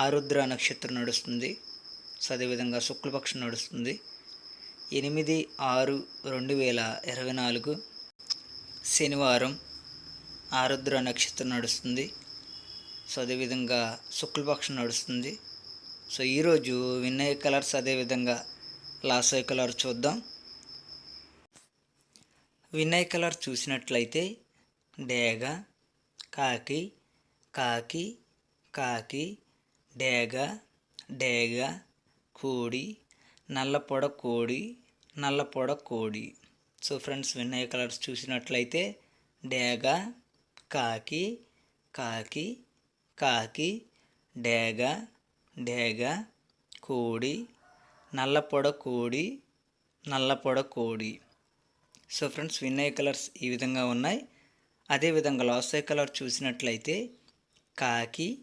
ఆరుద్ర నక్షత్రం నడుస్తుంది. సో అదేవిధంగా శుక్లపక్షం నడుస్తుంది. ఎనిమిది ఆరు రెండు వేల ఇరవై నాలుగు శనివారం ఆరుద్ర నక్షత్రం నడుస్తుంది. సో అదేవిధంగా శుక్లపక్షం నడుస్తుంది. సో ఈరోజు వినయ కలర్స్ అదేవిధంగా లాసై కలర్ చూద్దాం. వినయ్ కలర్ చూసినట్లయితే డేగ కాకి కాకి కాకి డేగ డేగ కోడి నల్లపొడ కోడి నల్లపొడ కోడి. సో ఫ్రెండ్స్ వినయ్ కలర్స్ చూసినట్లయితే డేగ కాకి కాకి కాకి డేగ డేగ కోడి నల్లపొడ కోడి నల్లపొడ కోడి. సో ఫ్రెండ్స్ విన్నయ్య కలర్స్ ఈ విధంగా ఉన్నాయి. అదేవిధంగా లాసై కలర్ చూసినట్లయితే కాకి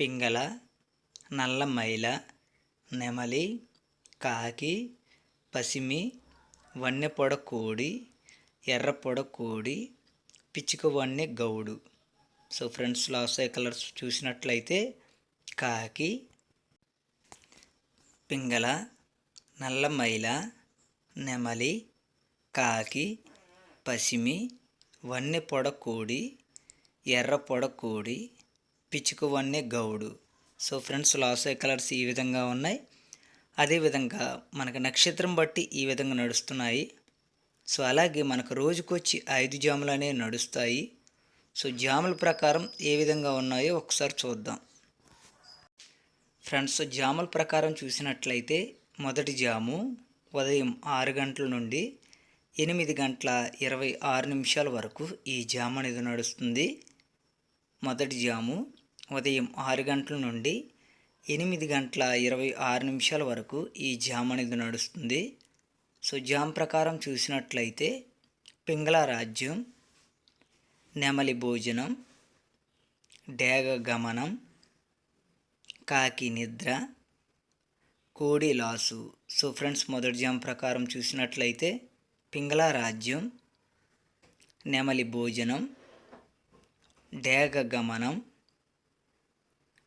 పింగళ నల్ల మైల నెమలి కాకి పసిమి వన్నె ఎర్రపొడకోడి కోడి కోడి పిచ్చుక వన్నె గౌడు. సో ఫ్రెండ్స్ లాస్ట్ కలర్స్ చూసినట్లయితే కాకి పింగళ నల్ల మైల నెమలి కాకి పసిమి వన్నె పొడ కోడి ఎర్ర పొడ కోడి గౌడు. సో ఫ్రెండ్స్ లాసై కలర్స్ ఈ విధంగా ఉన్నాయి. అదేవిధంగా మనకు నక్షత్రం బట్టి ఈ విధంగా నడుస్తున్నాయి. సో అలాగే మనకు రోజుకొచ్చి ఐదు జాములు అనేవి నడుస్తాయి. సో జాముల ప్రకారం ఏ విధంగా ఉన్నాయో ఒకసారి చూద్దాం. ఫ్రెండ్స్ జాముల ప్రకారం చూసినట్లయితే మొదటి జాము ఉదయం ఆరు గంటల నుండి ఎనిమిది గంటల ఇరవై ఆరు నిమిషాల వరకు ఈ జాము అనేది నడుస్తుంది. మొదటి జాము ఉదయం ఆరు గంటల నుండి ఎనిమిది గంటల ఇరవై ఆరు నిమిషాల వరకు ఈ జామ్ అనేది నడుస్తుంది. సో జామ్ ప్రకారం చూసినట్లయితే పింగళ రాజ్యం నెమలి భోజనం డేగ గమనం కాకి నిద్ర కోడి లాసు. సో ఫ్రెండ్స్ మొదటి జామ్ ప్రకారం చూసినట్లయితే పింగళ రాజ్యం నెమలి భోజనం డేగ గమనం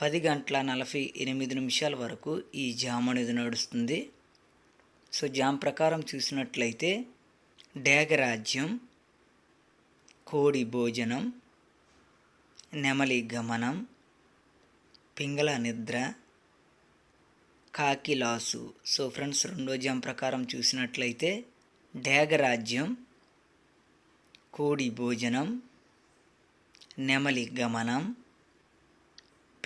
పది గంటల నలభై ఎనిమిది నిమిషాల వరకు ఈ జామ్ అనేది నడుస్తుంది. సో జామ్ ప్రకారం చూసినట్లయితే డేగరాజ్యం కోడి భోజనం నెమలి గమనం పింగళ నిద్ర కాకి లాసు. సో ఫ్రెండ్స్ రెండో జామ్ ప్రకారం చూసినట్లయితే డేగరాజ్యం కోడి భోజనం నెమలి గమనం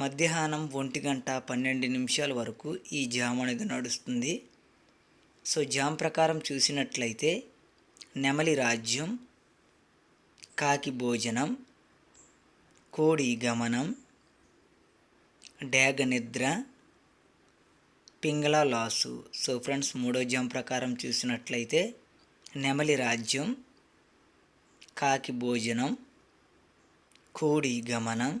మధ్యాహ్నం ఒంటి గంట పన్నెండు నిమిషాల వరకు ఈ జామ్ అనేది నడుస్తుంది. సో జామ్ ప్రకారం చూసినట్లయితే నెమలి రాజ్యం కాకి భోజనం కోడి గమనం డేగ నిద్ర పింగళ లాసు. సో ఫ్రెండ్స్ మూడో జామ్ ప్రకారం చూసినట్లయితే నెమలి రాజ్యం కాకి భోజనం కోడి గమనం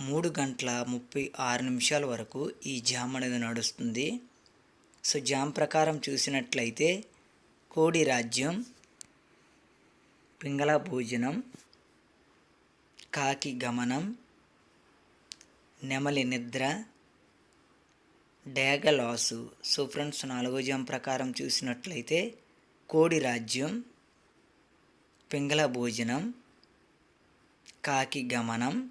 మూడు గంటల ముప్పై ఆరు నిమిషాల వరకు ఈ జామ్ అనేది నడుస్తుంది. సో జామ్ ప్రకారం చూసినట్లయితే కోడి రాజ్యం పింగళ భోజనం కాకి గమనం నెమలి నిద్ర డేగ లాసు. సో ఫ్రెండ్స్ నాలుగో జామ్ ప్రకారం చూసినట్లయితే కోడి రాజ్యం పింగళ భోజనం కాకి గమనం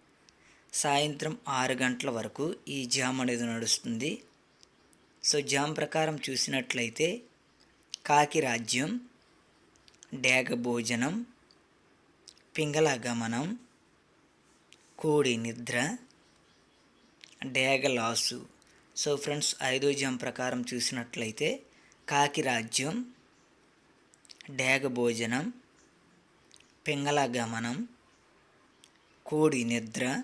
సాయంత్రం ఆరు గంటల వరకు ఈ జామ్ అనేది నడుస్తుంది. సో జామ్ ప్రకారం చూసినట్లయితే కాకి రాజ్యం డేగ భోజనం పింగళ గమనం కోడి నిద్ర డేగ లాసు. సో ఫ్రెండ్స్ ఐదో జామ్ ప్రకారం చూసినట్లయితే కాకి రాజ్యం డేగ భోజనం పింగళ గమనం కోడి నిద్ర